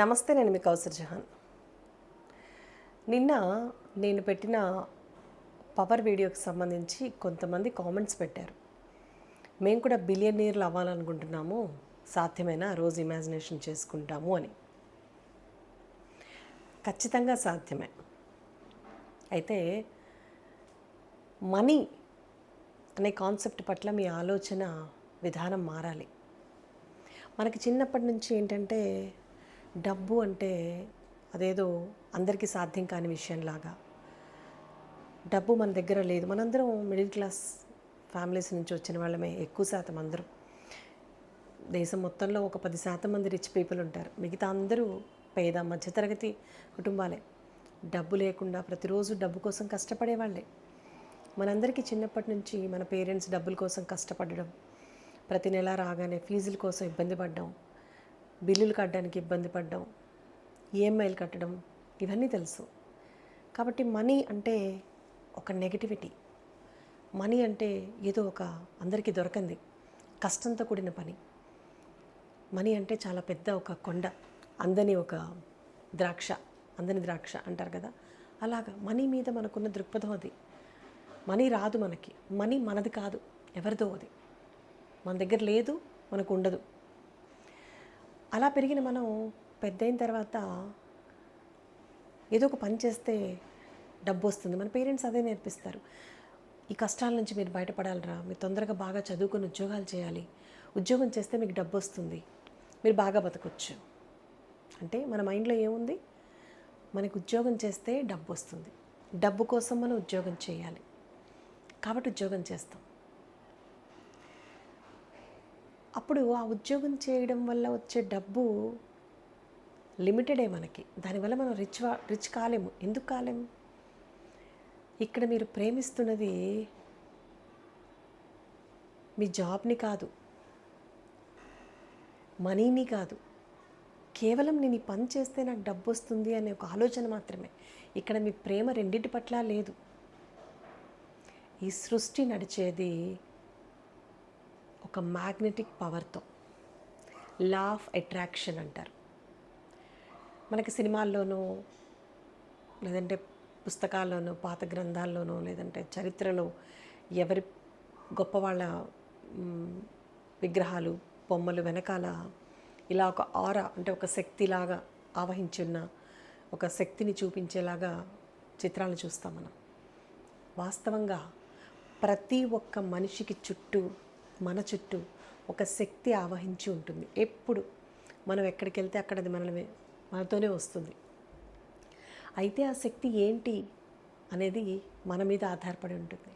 నమస్తే నేను మీ కౌసర్ జహాన్. నిన్న నేను పెట్టిన పవర్ వీడియోకి సంబంధించి కొంతమంది కామెంట్స్ పెట్టారు. మేము కూడా బిలియనీర్లు అవ్వాలనుకుంటున్నాము సాధ్యమేనా రోజు ఇమాజినేషన్ చేసుకుంటాము అని. ఖచ్చితంగా సాధ్యమే. అయితే మనీ అనే కాన్సెప్ట్ పట్ల మీ ఆలోచన విధానం మారాలి. మనకి చిన్నప్పటి నుంచి ఏంటంటే డబ్బు అంటే అదేదో అందరికీ సాధ్యం కాని విషయంలాగా. డబ్బు మన దగ్గర లేదు. మనందరం మిడిల్ క్లాస్ ఫ్యామిలీస్ నుంచి వచ్చిన వాళ్ళమే ఎక్కువ శాతం అందరూ. దేశం మొత్తంలో ఒక పది శాతం మంది రిచ్ పీపుల్ ఉంటారు. మిగతా అందరూ పేద మధ్యతరగతి కుటుంబాలే. డబ్బు లేకుండా ప్రతిరోజు డబ్బు కోసం కష్టపడే వాళ్ళే. మనందరికీ చిన్నప్పటి నుంచి మన పేరెంట్స్ డబ్బుల కోసం కష్టపడడం ప్రతి నెల రాగానే ఫీజుల కోసం ఇబ్బంది పడ్డం బిల్లులు కట్టడానికి ఇబ్బంది పడ్డం ఈఎంఐలు కట్టడం ఇవన్నీ తెలుసు. కాబట్టి మనీ అంటే ఒక నెగటివిటీ. మనీ అంటే ఏదో ఒక అందరికీ దొరకంది కష్టంతో కూడిన పని. మనీ అంటే చాలా పెద్ద ఒక కొండ అందని ఒక ద్రాక్ష అందని ద్రాక్ష అంటారు కదా. అలాగా మనీ మీద మనకున్న దృక్పథం అది. మనీ రాదు మనకి మనీ మనది కాదు ఎవరిదో అది. మన దగ్గర లేదు మనకు ఉండదు. అలా పెరిగిన మనం పెద్దయిన తర్వాత ఏదో ఒక పని చేస్తే డబ్బు వస్తుంది మన పేరెంట్స్ అదే నేర్పిస్తారు. ఈ కష్టాల నుంచి మీరు బయటపడాలరా మీరు తొందరగా బాగా చదువుకొని ఉద్యోగాలు చేయాలి. ఉద్యోగం చేస్తే మీకు డబ్బు వస్తుంది మీరు బాగా బతకొచ్చు. అంటే మన మైండ్లో ఏముంది? మనకు ఉద్యోగం చేస్తే డబ్బు వస్తుంది డబ్బు కోసం మనం ఉద్యోగం చేయాలి. కాబట్టి ఉద్యోగం చేస్తాం. అప్పుడు ఆ ఉద్యోగం చేయడం వల్ల వచ్చే డబ్బు లిమిటెడే మనకి. దానివల్ల మనం రిచ్ రిచ్ కాలేము. ఎందుకు కాలేము? ఇక్కడ మీరు ప్రేమిస్తున్నది మీ జాబ్ని కాదు. మనీని కాదు. కేవలం నేను ఈ పని చేస్తే నాకు డబ్బు వస్తుంది అనే ఒక ఆలోచన మాత్రమే. ఇక్కడ మీ ప్రేమ రెండింటి పట్ల లేదు. ఈ సృష్టి నడిచేది ఒక మ్యాగ్నెటిక్ పవర్తో. లా ఆఫ్ అట్రాక్షన్ అంటారు. మనకి సినిమాల్లోనూ లేదంటే పుస్తకాల్లోనూ పాత గ్రంథాల్లోనూ లేదంటే చరిత్రలో ఎవరి గొప్ప వాళ్ళ విగ్రహాలు బొమ్మలు వెనకాల ఇలా ఒక ఆర అంటే ఒక శక్తిలాగా ఆవహించున్న ఒక శక్తిని చూపించేలాగా చిత్రాలు చూస్తాం మనం. వాస్తవంగా ప్రతి ఒక్క మనిషికి చుట్టూ మన చుట్టూ ఒక శక్తి ఆవహించి ఉంటుంది. ఎప్పుడు మనం ఎక్కడికి వెళ్తే అక్కడ అది మనల్ని మనతోనే వస్తుంది. అయితే ఆ శక్తి ఏంటి అనేది మన మీద ఆధారపడి ఉంటుంది.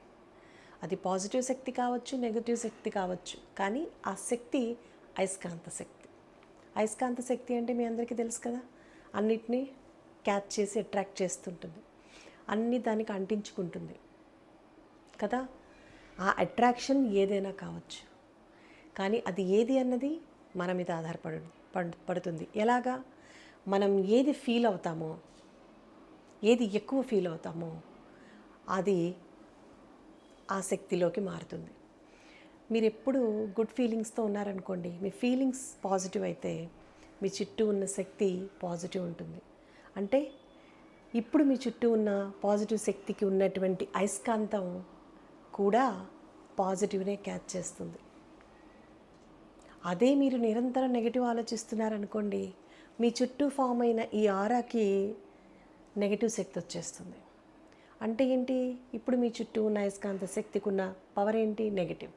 అది పాజిటివ్ శక్తి కావచ్చు నెగిటివ్ శక్తి కావచ్చు కానీ ఆ శక్తి అయస్కాంత శక్తి. అయస్కాంత శక్తి అంటే మీ అందరికీ తెలుసు కదా? అన్నిటినీ క్యాచ్ చేసి అట్రాక్ట్ చేస్తుంటుంది. అన్ని దానికి అంటించుకుంటుంది. కదా? ఆ అట్రాక్షన్ ఏదైనా కావచ్చు. కానీ అది ఏది అన్నది మన మీద ఆధారపడు పడుతుంది. ఎలాగా? మనం ఏది ఫీల్ అవుతామో ఏది ఎక్కువ ఫీల్ అవుతామో అది ఆ శక్తిలోకి మారుతుంది. మీరు ఎప్పుడు గుడ్ ఫీలింగ్స్తో ఉన్నారనుకోండి మీ ఫీలింగ్స్ పాజిటివ్ అయితే మీ చుట్టూ ఉన్న శక్తి పాజిటివ్ ఉంటుంది. అంటే ఇప్పుడు మీ చుట్టూ ఉన్న పాజిటివ్ శక్తికి ఉన్నటువంటి అయస్కాంతం కూడా పాజిటివ్నే క్యాచ్ చేస్తుంది. అదే మీరు నిరంతరం నెగిటివ్ ఆలోచిస్తున్నారనుకోండి మీ చుట్టూ ఫామ్ అయిన ఈ ఆరాకి నెగిటివ్ శక్తి వచ్చేస్తుంది. అంటే ఏంటి? ఇప్పుడు మీ చుట్టూ ఉన్న అయస్కాంత శక్తికి ఉన్న పవర్ ఏంటి? నెగిటివ్.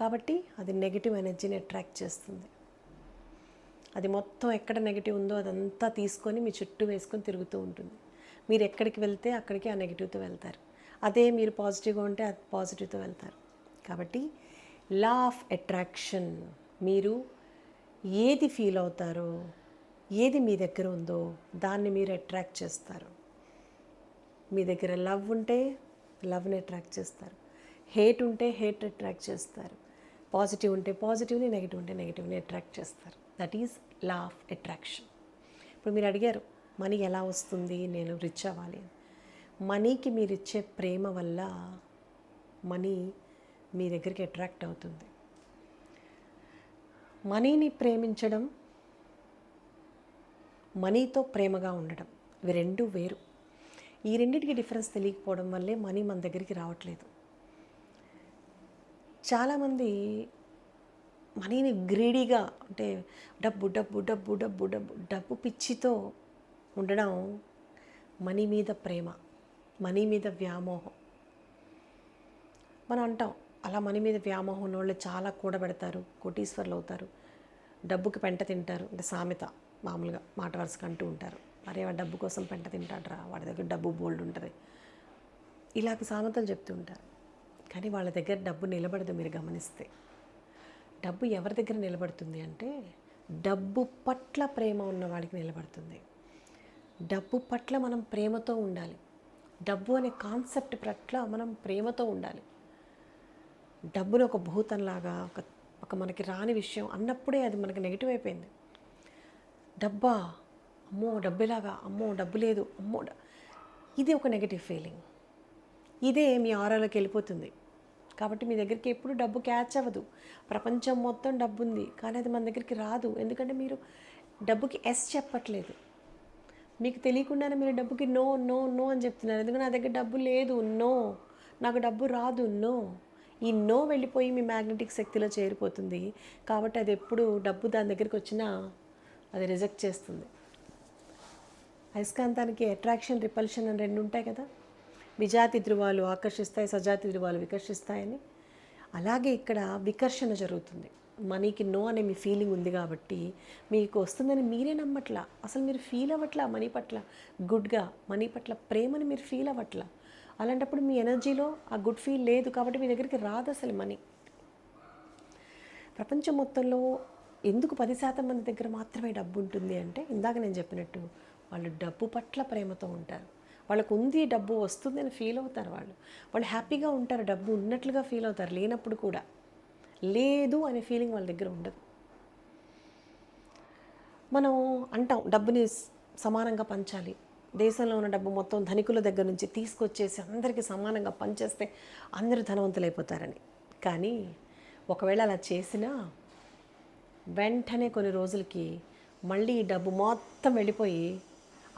కాబట్టి అది నెగిటివ్ ఎనర్జీని అట్రాక్ట్ చేస్తుంది. అది మొత్తం ఎక్కడ నెగిటివ్ ఉందో అదంతా తీసుకొని మీ చుట్టూ వేసుకొని తిరుగుతూ ఉంటుంది. మీరు ఎక్కడికి వెళ్తే అక్కడికి ఆ నెగిటివ్తో వెళ్తారు. అదే మీరు పాజిటివ్గా ఉంటే అది పాజిటివ్తో వెళ్తారు. కాబట్టి లా ఆఫ్ అట్రాక్షన్ మీరు ఏది ఫీల్ అవుతారో ఏది మీ దగ్గర ఉందో దాన్ని మీరు అట్రాక్ట్ చేస్తారు. మీ దగ్గర లవ్ ఉంటే లవ్ని అట్రాక్ట్ చేస్తారు. హేట్ ఉంటే హేట్ అట్రాక్ట్ చేస్తారు. పాజిటివ్ ఉంటే పాజిటివ్ని నెగిటివ్ ఉంటే నెగిటివ్ని అట్రాక్ట్ చేస్తారు. That is law of attraction. ఇప్పుడు మీరు అడిగారు మనీ ఎలా వస్తుంది? నేను రిచ్ అవ్వాలి అని. మనీకి మీరు ఇచ్చే ప్రేమ వల్ల మనీ మీ దగ్గరికి అట్రాక్ట్ అవుతుంది. మనీని ప్రేమించడం మనీతో ప్రేమగా ఉండడం ఇవి రెండు వేరు. ఈ రెండింటికి డిఫరెన్స్ తెలియకపోవడం వల్లే మనీ మన దగ్గరికి రావట్లేదు. చాలామంది మనీని గ్రీడీగా అంటే డబ్బు డబ్బు డబ్బు డబ్బు డబ్బు డబ్బు పిచ్చితో ఉండడం మనీ మీద ప్రేమ. మనీ మీద వ్యామోహం. మనం అంటాం అలా మనీ మీద వ్యామోహం ఉన్న వాళ్ళు చాలా కూడబెడతారు కోటీశ్వర్లు అవుతారు డబ్బుకి పెంట తింటారు అంటే సామెత మామూలుగా మాట వరుసగా అంటూ ఉంటారు. అరే వాడు డబ్బు కోసం పెంట తింటాడరా వాడి దగ్గర డబ్బు బోల్డ్ ఉంటుంది. ఇలాగ సామెతలు చెప్తూ ఉంటారు. కానీ వాళ్ళ దగ్గర డబ్బు నిలబడదు మీరు గమనిస్తే. డబ్బు ఎవరి దగ్గర నిలబడుతుంది అంటే డబ్బు పట్ల ప్రేమ ఉన్న వాడికి నిలబడుతుంది. డబ్బు పట్ల మనం ప్రేమతో ఉండాలి. డబ్బు అనే కాన్సెప్ట్ పట్ల మనం ప్రేమతో ఉండాలి. డబ్బును ఒక భూతంలాగా ఒక ఒక మనకి రాని విషయం అన్నప్పుడే అది మనకి నెగిటివ్ అయిపోయింది. డబ్బా అమ్మో డబ్బులాగా అమ్మో డబ్బు లేదు అమ్మో ఇది ఒక నెగిటివ్ ఫీలింగ్. ఇదే మీ ఆరాలోకి వెళ్ళిపోతుంది. కాబట్టి మీ దగ్గరికి ఎప్పుడు డబ్బు క్యాచ్ అవ్వదు. ప్రపంచం మొత్తం డబ్బు ఉంది కానీ అది మన దగ్గరికి రాదు. ఎందుకంటే మీరు డబ్బుకి ఎస్ చెప్పట్లేదు. మీకు తెలియకుండానే మీరు డబ్బుకి నో నో నో అని చెప్తున్నారు. ఎందుకంటే నా దగ్గర డబ్బు లేదు నో. నాకు డబ్బు రాదు నో. ఈ నో వెళ్ళిపోయి మీ మ్యాగ్నెటిక్ శక్తిలో చేరిపోతుంది. కాబట్టి అది ఎప్పుడు డబ్బు దాని దగ్గరికి వచ్చినా అది రిజెక్ట్ చేస్తుంది. అయస్కాంతానికి అట్రాక్షన్ రిపల్షన్ అని రెండు ఉంటాయి కదా. విజాతి ధృవాలు ఆకర్షిస్తాయి సజాతి ధృవాలు వికర్షిస్తాయని. అలాగే ఇక్కడ వికర్షణ జరుగుతుంది. మనీకి నో అనే మీ ఫీలింగ్ ఉంది కాబట్టి మీకు వస్తుందని మీరే నమ్మట్లా. అసలు మీరు ఫీల్ అవ్వట్లా మనీ పట్ల? గుడ్గా మనీ పట్ల ప్రేమని మీరు ఫీల్ అవ్వట్లా? అలాంటప్పుడు మీ ఎనర్జీలో ఆ గుడ్ ఫీల్ లేదు కాబట్టి మీ దగ్గరికి రాదు అసలు మనీ. ప్రపంచం మొత్తంలో ఎందుకు పది శాతం మంది దగ్గర మాత్రమే డబ్బు ఉంటుంది అంటే ఇందాక నేను చెప్పినట్టు వాళ్ళు డబ్బు పట్ల ప్రేమతో ఉంటారు. వాళ్ళకు ఉంది డబ్బు వస్తుంది అని ఫీల్ అవుతారు వాళ్ళు. వాళ్ళు హ్యాపీగా ఉంటారు డబ్బు ఉన్నట్లుగా ఫీల్ అవుతారు లేనప్పుడు కూడా. లేదు అనే ఫీలింగ్ వాళ్ళ దగ్గర ఉండదు. మనం అంటాం డబ్బుని సమానంగా పంచాలి. దేశంలో ఉన్న డబ్బు మొత్తం ధనికుల దగ్గర నుంచి తీసుకొచ్చేసి అందరికీ సమానంగా పంచేస్తే అందరూ ధనవంతులైపోతారని. కానీ ఒకవేళ అలా చేసినా వెంటనే కొన్ని రోజులకి మళ్ళీ ఈ డబ్బు మొత్తం వెళ్ళిపోయి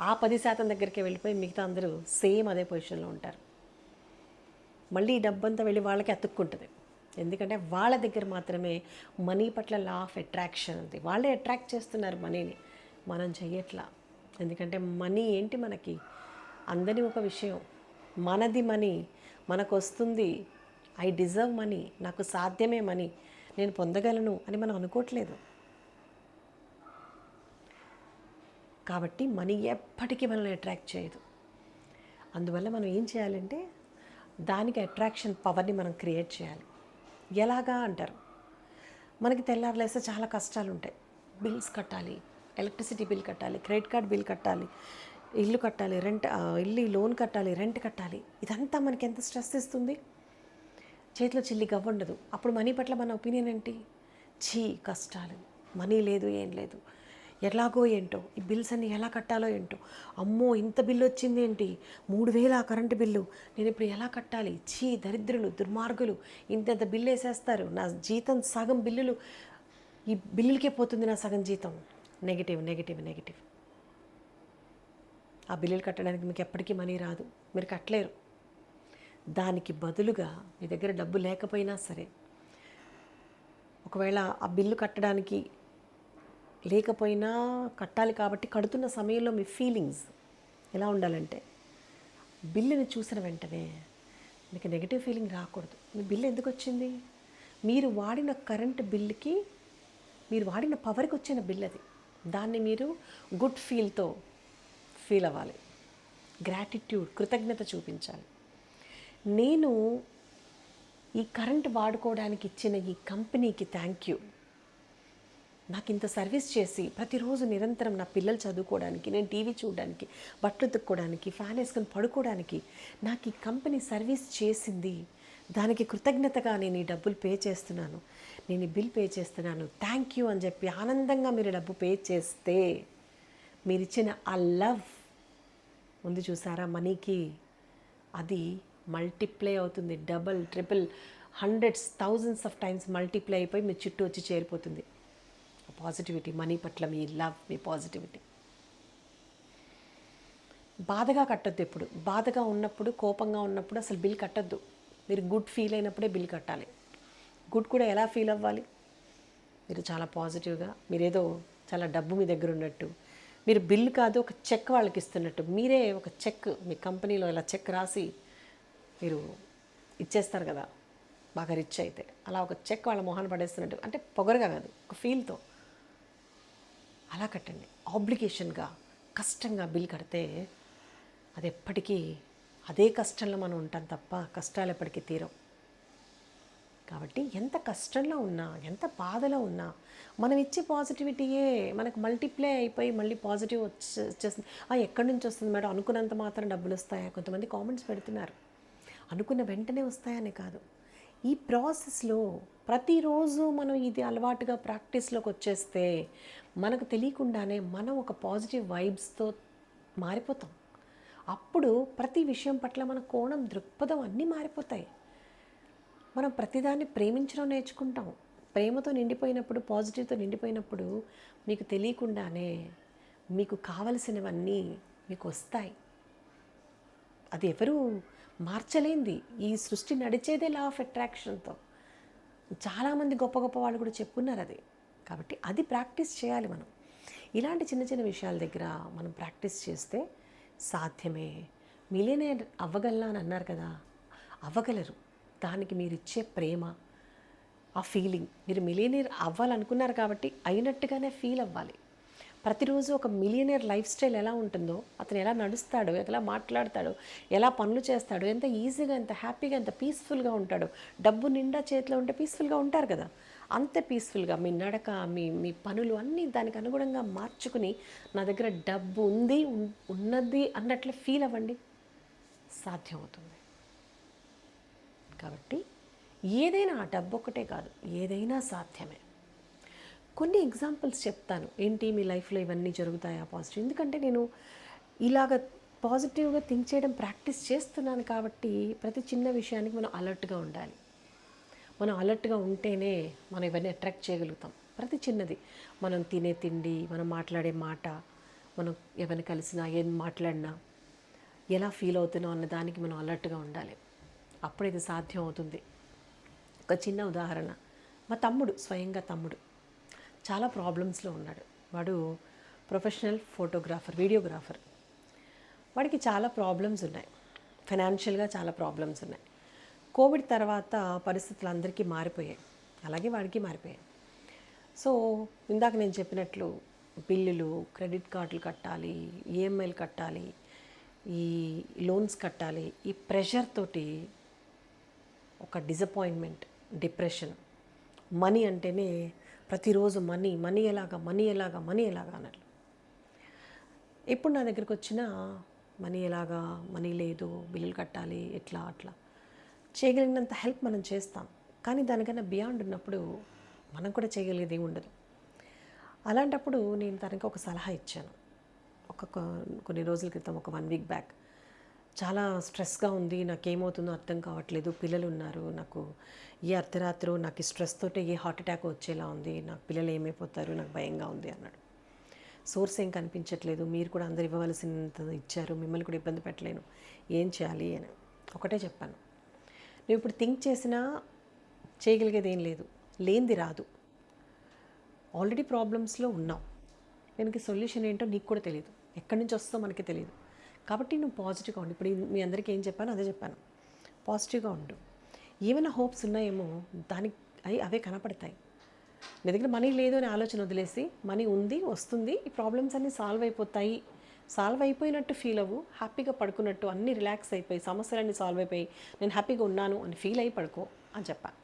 ఆ పది శాతం దగ్గరికి వెళ్ళిపోయి మిగతా అందరూ సేమ్ అదే పొజిషన్లో ఉంటారు. మళ్ళీ ఈ డబ్బంతా వెళ్ళి వాళ్ళకి అతుక్కుంటుంది. ఎందుకంటే వాళ్ళ దగ్గర మాత్రమే మనీ పట్ల లా ఆఫ్ అట్రాక్షన్ ఉంది. వాళ్ళే అట్రాక్ట్ చేస్తున్నారు మనీని. మనం చెయ్యట్లా. ఎందుకంటే మనీ ఏంటి మనకి? అందని ఒక విషయం. మనది మనీ మనకు వస్తుంది ఐ డిజర్వ్ మనీ నాకు సాధ్యమే మనీ. నేను పొందగలను అని మనం అనుకోవట్లేదు. కాబట్టి మనీ ఎప్పటికీ మనల్ని అట్రాక్ట్ చేయదు. అందువల్ల మనం ఏం చేయాలంటే దానికి అట్రాక్షన్ పవర్ని మనం క్రియేట్ చేయాలి. ఎలాగా అంటారు? మనకి తెల్లారులేస్తే చాలా కష్టాలు ఉంటాయి బిల్స్ కట్టాలి ఎలక్ట్రిసిటీ బిల్ కట్టాలి క్రెడిట్ కార్డ్ బిల్ కట్టాలి ఇల్లు కట్టాలి రెంట్ ఇల్లు లోన్ కట్టాలి రెంట్ కట్టాలి. ఇదంతా మనకి ఎంత స్ట్రెస్ ఇస్తుంది చేతిలో చిల్లి గవ్వండదు. అప్పుడు మనీ పట్ల మన ఒపీనియన్ ఏంటి? ఛీ కష్టాలు. మనీ లేదు ఏం లేదు. ఎలాగో ఏంటో ఈ బిల్స్ అన్ని ఎలా కట్టాలో ఏంటో. అమ్మో ఇంత బిల్లు వచ్చింది ఏంటి? మూడు వేల కరెంటు బిల్లు. నేను ఇప్పుడు ఎలా కట్టాలి? ఛీ దరిద్రులు దుర్మార్గులు. ఇంతెంత బిల్లు వేసేస్తారు. నా జీతం సగం బిల్లులు. ఈ బిల్లులకే పోతుంది నా సగం జీతం. Negative negative negative. ఆ బిల్లులు కట్టడానికి మీకు ఎప్పటికీ మనీ రాదు. మీరు కట్టలేరు. దానికి బదులుగా మీ దగ్గర డబ్బు లేకపోయినా సరే ఒకవేళ ఆ బిల్లు కట్టడానికి లేకపోయినా కట్టాలి కాబట్టి కడుతున్న సమయంలో మీ ఫీలింగ్స్ ఎలా ఉండాలంటే బిల్లుని చూసిన వెంటనే మీకు నెగిటివ్ ఫీలింగ్ రాకూడదు. మీ బిల్లు ఎందుకు వచ్చింది మీరు వాడిన కరెంట్ బిల్లుకి మీరు వాడిన పవర్కి వచ్చిన బిల్ అది. దాన్ని మీరు గుడ్ ఫీల్తో ఫీల్ అవ్వాలి. గ్రాటిట్యూడ్ కృతజ్ఞత చూపించాలి. నేను ఈ కరెంట్ వాడుకోవడానికి ఇచ్చిన ఈ కంపెనీకి థ్యాంక్ యూ నాకు ఇంత సర్వీస్ చేసి ప్రతిరోజు నిరంతరం నా పిల్లలు చదువుకోవడానికి నేను టీవీ చూడడానికి బట్టలు ఉతుక్కోవడానికి ఫ్యాన్ వేసుకొని పడుకోవడానికి నాకు ఈ కంపెనీ సర్వీస్ చేసింది. దానికి కృతజ్ఞతగా నేను ఈ డబ్బులు పే చేస్తున్నాను. నేను ఈ బిల్ పే చేస్తున్నాను. థ్యాంక్ యూ అని చెప్పి ఆనందంగా మీరు డబ్బు పే చేస్తే మీరు ఇచ్చిన ఆ లవ్ ముందు చూసారా? మనీకి అది మల్టిప్లై అవుతుంది. Double triple hundreds thousands of times multiply అయిపోయి మీ చుట్టూ వచ్చి చేరిపోతుంది. పాజిటివిటీ మనీ పట్ల మీ లవ్ మీ పాజిటివిటీ బాధగా కట్టద్దు ఎప్పుడు. బాధగా ఉన్నప్పుడు కోపంగా ఉన్నప్పుడు అసలు బిల్ కట్టద్దు. మీరు గుడ్ ఫీల్ అయినప్పుడే బిల్ కట్టాలి. గుడ్ కూడా ఎలా ఫీల్ అవ్వాలి? మీరు చాలా పాజిటివ్గా మీరేదో చాలా డబ్బు మీ దగ్గర ఉన్నట్టు మీరు బిల్ కాదు ఒక చెక్ వాళ్ళకి ఇస్తున్నట్టు మీరే ఒక చెక్ మీ కంపెనీలో ఇలా చెక్ రాసి మీరు ఇచ్చేస్తారు కదా బాగా రిచ్ అయితే. అలా ఒక చెక్ వాళ్ళ మొహాన్ని పడేస్తున్నట్టు అంటే పొగరుగా కాదు ఒక ఫీల్తో అలా కట్టండి. ఆబ్లిగేషన్గా కష్టంగా బిల్ కడితే అది ఎప్పటికీ అదే కష్టంలో మనం ఉంటాం తప్ప కష్టాలు ఎప్పటికీ తీరం కాబట్టి ఎంత కష్టంలో ఉన్నా ఎంత బాధలో ఉన్నా మనం ఇచ్చే పాజిటివిటీయే మనకు మల్టిప్లై అయిపోయి మళ్ళీ పాజిటివ్ వచ్చేస్తుంది. ఎక్కడి నుంచి వస్తుంది మేడం? అనుకున్నంత మాత్రం డబ్బులు వస్తాయా? కొంతమంది కామెంట్స్ పెడుతున్నారు. అనుకున్న వెంటనే వస్తాయని కాదు. ఈ ప్రాసెస్లో ప్రతిరోజు మనం ఇది అలవాటుగా ప్రాక్టీస్లోకి వచ్చేస్తే మనకు తెలియకుండానే మనం ఒక పాజిటివ్ వైబ్స్తో మారిపోతాం. అప్పుడు ప్రతి విషయం పట్ల మన కోణం దృక్పథం అన్నీ మారిపోతాయి. మనం ప్రతిదాన్ని ప్రేమించడం నేర్చుకుంటాం. ప్రేమతో నిండిపోయినప్పుడు పాజిటివ్తో నిండిపోయినప్పుడు మీకు తెలియకుండానే మీకు కావలసినవన్నీ మీకు వస్తాయి. అది ఎవరు మార్చలేంది. ఈ సృష్టి నడిచేదే లా ఆఫ్ అట్రాక్షన్తో చాలామంది గొప్ప గొప్ప వాళ్ళు కూడా చెప్పున్నారు అది. కాబట్టి అది ప్రాక్టీస్ చేయాలి మనం. ఇలాంటి చిన్న చిన్న విషయాల దగ్గర మనం ప్రాక్టీస్ చేస్తే సాధ్యమే. మిలియనేర్ అవ్వగలనా అని అన్నారు కదా. అవ్వగలరు. దానికి మీరు ఇచ్చే ప్రేమ ఆ ఫీలింగ్ మీరు మిలియనీర్ అవ్వాలనుకున్నారు కాబట్టి అయినట్టుగానే ఫీల్ అవ్వాలి. ప్రతిరోజు ఒక మిలియనర్ లైఫ్ స్టైల్ ఎలా ఉంటుందో అతను ఎలా నడుస్తాడు ఎలా మాట్లాడతాడు ఎలా పనులు చేస్తాడు ఎంత ఈజీగా ఎంత హ్యాపీగా ఎంత పీస్ఫుల్గా ఉంటాడో డబ్బు నిండా చేతిలో ఉంటే పీస్ఫుల్గా ఉంటారు కదా. అంత పీస్ఫుల్గా మీ నడక మీ మీ పనులు అన్నీ దానికి అనుగుణంగా మార్చుకుని నా దగ్గర డబ్బు ఉంది ఉన్నది అన్నట్లు ఫీల్ అవ్వండి. సాధ్యమవుతుంది. కాబట్టి ఏదైనా ఆ డబ్బు ఒకటే కాదు ఏదైనా సాధ్యమే. కొన్ని ఎగ్జాంపుల్స్ చెప్తాను. ఏంటి? మీ లైఫ్లో ఇవన్నీ జరుగుతాయా పాజిటివ్ ఎందుకంటే నేను ఇలాగ పాజిటివ్గా థింక్ చేయడం ప్రాక్టీస్ చేస్తున్నాను కాబట్టి ప్రతి చిన్న విషయానికి మనం అలర్ట్గా ఉండాలి. మనం అలర్ట్గా ఉంటేనే మనం ఇవన్నీ అట్రాక్ట్ చేయగలుగుతాం. ప్రతి చిన్నది. మనం తినే తిండి మనం మాట్లాడే మాట మనం ఎవరిని కలిసినా ఏం మాట్లాడినా ఎలా ఫీల్ అవుతున్నాం అన్న దానికి మనం అలర్ట్గా ఉండాలి. అప్పుడు ఇది సాధ్యం అవుతుంది. ఒక చిన్న ఉదాహరణ. మా తమ్ముడు స్వయంగా తమ్ముడు. చాలా ప్రాబ్లమ్స్లో ఉన్నాడు. వాడు ప్రొఫెషనల్ ఫోటోగ్రాఫర్ వీడియోగ్రాఫర్ వాడికి చాలా ప్రాబ్లమ్స్ ఉన్నాయి. ఫైనాన్షియల్గా చాలా ప్రాబ్లమ్స్ ఉన్నాయి. కోవిడ్ తర్వాత పరిస్థితులు అందరికీ మారిపోయాయి. అలాగే వాడికి మారిపోయాయి. సో ఇందాక నేను చెప్పినట్లు బిల్లులు క్రెడిట్ కార్డులు కట్టాలి ఈఎంఐలు కట్టాలి ఈ లోన్స్ కట్టాలి ఈ ప్రెషర్ తోటి ఒక డిసప్పాయింట్మెంట్ డిప్రెషన్ మనీ అంటేనే ప్రతిరోజు మనీ మనీ ఎలాగా మనీ ఎలాగా మనీ ఎలాగా అన్నట్లు. ఇప్పుడు నా దగ్గరికి వచ్చిన మనీ ఎలాగా మనీ లేదు బిల్లులు కట్టాలి ఎట్లా అట్లా. చేయగలిగినంత హెల్ప్ మనం చేస్తాం. కానీ దానికన్నా బియాండ్ ఉన్నప్పుడు మనం కూడా చేయగలిగేది ఉండదు. అలాంటప్పుడు నేను తనకి ఒక సలహా ఇచ్చాను. ఒక కొ- కొన్ని రోజుల క్రితం ఒక వన్ వీక్ బ్యాక్. చాలా స్ట్రెస్గా ఉంది. నాకేమవుతుందో అర్థం కావట్లేదు. పిల్లలు ఉన్నారు నాకు ఏ అర్ధరాత్రు నాకు స్ట్రెస్ తోటే ఏ హార్ట్ అటాక్ వచ్చేలా ఉంది. నాకు పిల్లలు ఏమైపోతారు? నాకు భయంగా ఉంది అన్నాడు. సోర్స్ ఏం కనిపించట్లేదు. మీరు కూడా అందరు ఇవ్వవలసినంత ఇచ్చారు. మిమ్మల్ని కూడా ఇబ్బంది పెట్టలేను. ఏం చేయాలి అని ఒకటే చెప్పాను. నువ్వు ఇప్పుడు థింక్ చేసినా చేయగలిగేది ఏం లేదు. లేనిది రాదు. ఆల్రెడీ ప్రాబ్లమ్స్లో ఉన్నావు. దీనికి సొల్యూషన్ ఏంటో నీకు కూడా తెలియదు ఎక్కడి నుంచి వస్తుందో మనకి తెలియదు కాబట్టి నువ్వు పాజిటివ్గా ఉండు. ఇప్పుడు మీ అందరికీ ఏం చెప్పాను అదే చెప్పాను. పాజిటివ్గా ఉండు. ఏమైనా హోప్స్ ఉన్నాయేమో దానికి అవి అవే కనపడతాయి. నీ దగ్గర మనీ లేదు అనే ఆలోచన వదిలేసి మనీ ఉంది వస్తుంది ఈ ప్రాబ్లమ్స్ అన్నీ సాల్వ్ అయిపోతాయి. సాల్వ్ అయిపోయినట్టు ఫీల్ అవ్వు హ్యాపీగా పడుకున్నట్టు అన్నీ రిలాక్స్ అయిపోయి సమస్యలన్నీ సాల్వ్ అయిపోయి నేను హ్యాపీగా ఉన్నాను అని ఫీల్ అయ్యి పడుకో అని చెప్పాను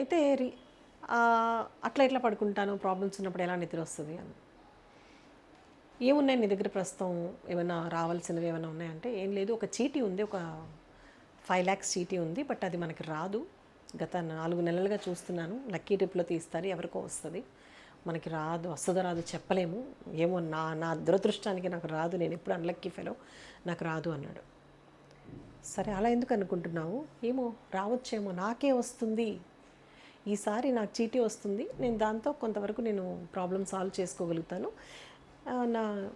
అయితే రీ అట్లా ఎట్లా పడుకుంటాను ప్రాబ్లమ్స్ ఉన్నప్పుడు ఎలా నిద్ర వస్తుంది అని. ఏమున్నాయి నీ దగ్గర ప్రస్తుతం? ఏమైనా రావాల్సినవి ఏమైనా ఉన్నాయంటే ఏం లేదు. ఒక చీటీ ఉంది. ఒక ఫైవ్ ల్యాక్స్ చీటీ ఉంది. బట్ అది మనకి రాదు. గత నాలుగు నెలలుగా చూస్తున్నాను. లక్కీ ట్రిప్లో తీస్తారు. ఎవరికో వస్తుంది. మనకి రాదు. వస్తుందో రాదు చెప్పలేము. ఏమో నా నా దురదృష్టానికి నాకు రాదు. నేను ఎప్పుడు అన్లక్కీ ఫెలో నాకు రాదు అన్నాడు. సరే అలా ఎందుకు అనుకుంటున్నావు? ఏమో రావచ్చేమో. నాకే వస్తుంది. ఈసారి నాకు చీటీ వస్తుంది. నేను దాంతో కొంతవరకు నేను ప్రాబ్లమ్ సాల్వ్ చేసుకోగలుగుతాను. నా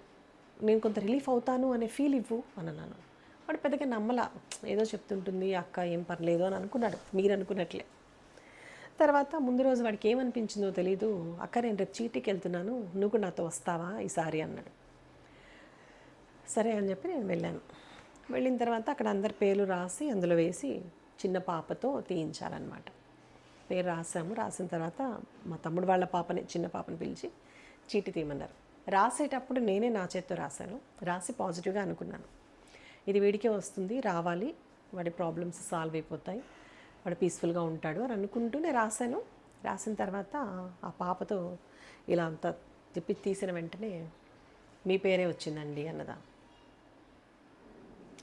నేను కొంత రిలీఫ్ అవుతాను అనే ఫీల్ ఇవ్వు అని అన్నాను వాడు పెద్దగా నమ్మలా. ఏదో చెప్తుంటుంది అక్క ఏం పర్లేదు అని అనుకున్నాడు. మీరు అనుకున్నట్లే. తర్వాత ముందు రోజు వాడికి ఏమనిపించిందో తెలీదు. అక్క నేను రేపు చీటీకి వెళ్తున్నాను. నువ్వు నాతో వస్తావా ఈసారి అన్నాడు. సరే అని చెప్పి నేను వెళ్ళాను. వెళ్ళిన తర్వాత అక్కడ అందరి పేర్లు రాసి అందులో వేసి చిన్న పాపతో తీయించాలన్నమాట. పేరు రాసాము. రాసిన తర్వాత మా తమ్ముడు వాళ్ళ పాపని చిన్న పాపని పిలిచి చీటీ తీయమన్నారు. రాసేటప్పుడు నేనే నా చేత్తో రాశాను. రాసి పాజిటివ్గా అనుకున్నాను. ఇది వీడికే వస్తుంది రావాలి. వాడి ప్రాబ్లమ్స్ సాల్వ్ అయిపోతాయి. వాడు పీస్ఫుల్గా ఉంటాడు అని అనుకుంటూ నేను రాశాను. రాసిన తర్వాత ఆ పాపతో ఇలా అంత చెప్పి తీసిన వెంటనే మీ పేరే వచ్చిందండి అన్నదా.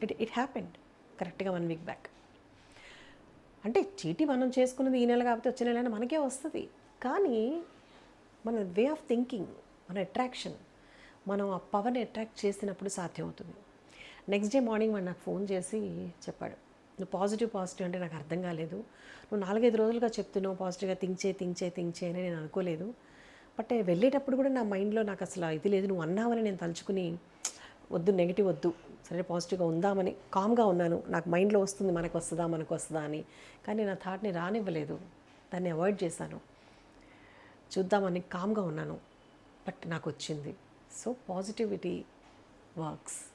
ఇట్ ఇట్ హ్యాపెండ్ కరెక్ట్గా వన్ వీక్ బ్యాక్ అంటే చీటీ మనం చేసుకున్నది ఈ నెల కాకపోతే వచ్చే నెల మనకే వస్తుంది. కానీ మన వే ఆఫ్ థింకింగ్ మన అట్రాక్షన్ మనం ఆ పవర్ని అట్రాక్ట్ చేసినప్పుడు సాధ్యమవుతుంది. నెక్స్ట్ డే మార్నింగ్ వాడు నాకు ఫోన్ చేసి చెప్పాడు. నువ్వు పాజిటివ్ పాజిటివ్ అంటే నాకు అర్థం కాలేదు. నువ్వు నాలుగైదు రోజులుగా చెప్తున్నావు పాజిటివ్గా థింక్ చేయి థింక్ చేయి థింక్ చేయి అని నేను అనుకోలేదు. బట్ వెళ్ళేటప్పుడు కూడా నా మైండ్లో నాకు అసలు ఇది లేదు. నువ్వు అన్నావని నేను తలుచుకుని వద్దు నెగిటివ్ వద్దు. సరే పాజిటివ్గా ఉందామని కామ్గా ఉన్నాను. నాకు మైండ్లో వస్తుంది మనకు వస్తుందా మనకు వస్తుందా అని. కానీ నా థాట్ని రానివ్వలేదు. దాన్ని అవాయిడ్ చేశాను. చూద్దామని కామ్గా ఉన్నాను. బట్ నాకు వచ్చింది సో పాజిటివిటీ వర్క్స్.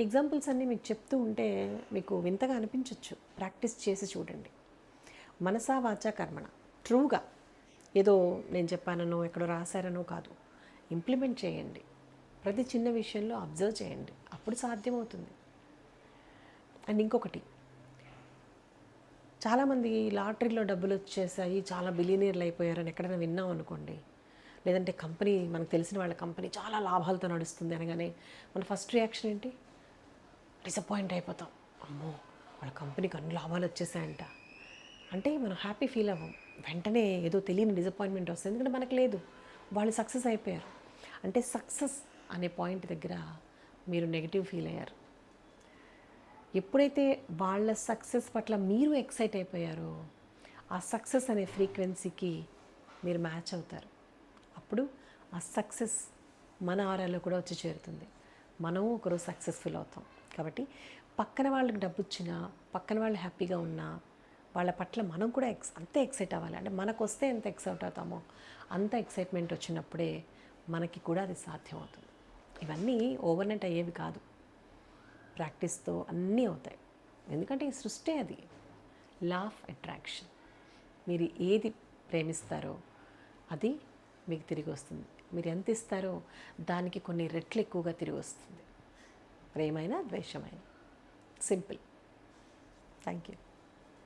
ఎగ్జాంపుల్స్ అన్నీ మీకు చెప్తూ ఉంటే మీకు వింతగా అనిపించవచ్చు ప్రాక్టీస్ చేసి చూడండి. మనసా వాచా కర్మణ. ట్రూగా. ఏదో నేను చెప్పాననో ఎక్కడో రాశారనో కాదు. ఇంప్లిమెంట్ చేయండి. ప్రతి చిన్న విషయంలో అబ్జర్వ్ చేయండి. అప్పుడు సాధ్యమవుతుంది. అండ్ ఇంకొకటి. చాలామంది లాటరీలో డబ్బులు వచ్చేసాయి చాలా బిలియనీర్లు అయిపోయారని ఎక్కడైనా విన్నాం అనుకోండి లేదంటే కంపెనీ మనకు తెలిసిన వాళ్ళ కంపెనీ చాలా లాభాలతో నడుస్తుంది అనగానే మన ఫస్ట్ రియాక్షన్ ఏంటి? డిసప్పాయింట్ అయిపోతాం. అమ్మో వాళ్ళ కంపెనీకి అన్ని లాభాలు వచ్చేసాయంట. అంటే మనం హ్యాపీ ఫీల్ అవ్వం. వెంటనే ఏదో తెలియని డిసప్పాయింట్మెంట్ వస్తుంది. ఎందుకంటే మనకు లేదు. వాళ్ళు సక్సెస్ అయిపోయారు. అంటే సక్సెస్ అనే పాయింట్ దగ్గర మీరు నెగిటివ్ ఫీల్ అయ్యారు. ఎప్పుడైతే వాళ్ళ సక్సెస్ పట్ల మీరు ఎక్సైట్ అయిపోయారో ఆ సక్సెస్ అనే ఫ్రీక్వెన్సీకి మీరు మ్యాచ్ అవుతారు. అప్పుడు ఆ సక్సెస్ మన ఆరాలో కూడా వచ్చి చేరుతుంది. మనము ఒకరోజు సక్సెస్ఫుల్ అవుతాం. కాబట్టి పక్కన వాళ్ళకి డబ్బు వచ్చినా పక్కన వాళ్ళు హ్యాపీగా ఉన్నా వాళ్ళ పట్ల మనం కూడా ఎక్స్ అంతే ఎక్సైట్ అవ్వాలి. అంటే మనకు వస్తే ఎంత ఎక్సైట్ అవుతామో అంత ఎక్సైట్మెంట్ వచ్చినప్పుడే మనకి కూడా అది సాధ్యం అవుతుంది ఇవన్నీ ఓవర్ నైట్ అయ్యేవి కాదు. ప్రాక్టీస్తో అన్నీ అవుతాయి. ఎందుకంటే ఈ సృష్టి అది. లా ఆఫ్ అట్రాక్షన్ మీరు ఏది ప్రేమిస్తారో అది మీకు తిరిగి వస్తుంది. మీరు ఎంత ఇస్తారో దానికి కొన్ని రెట్లు ఎక్కువగా తిరిగి వస్తుంది. ప్రేమైన ద్వేషమైన. సింపుల్. Thank you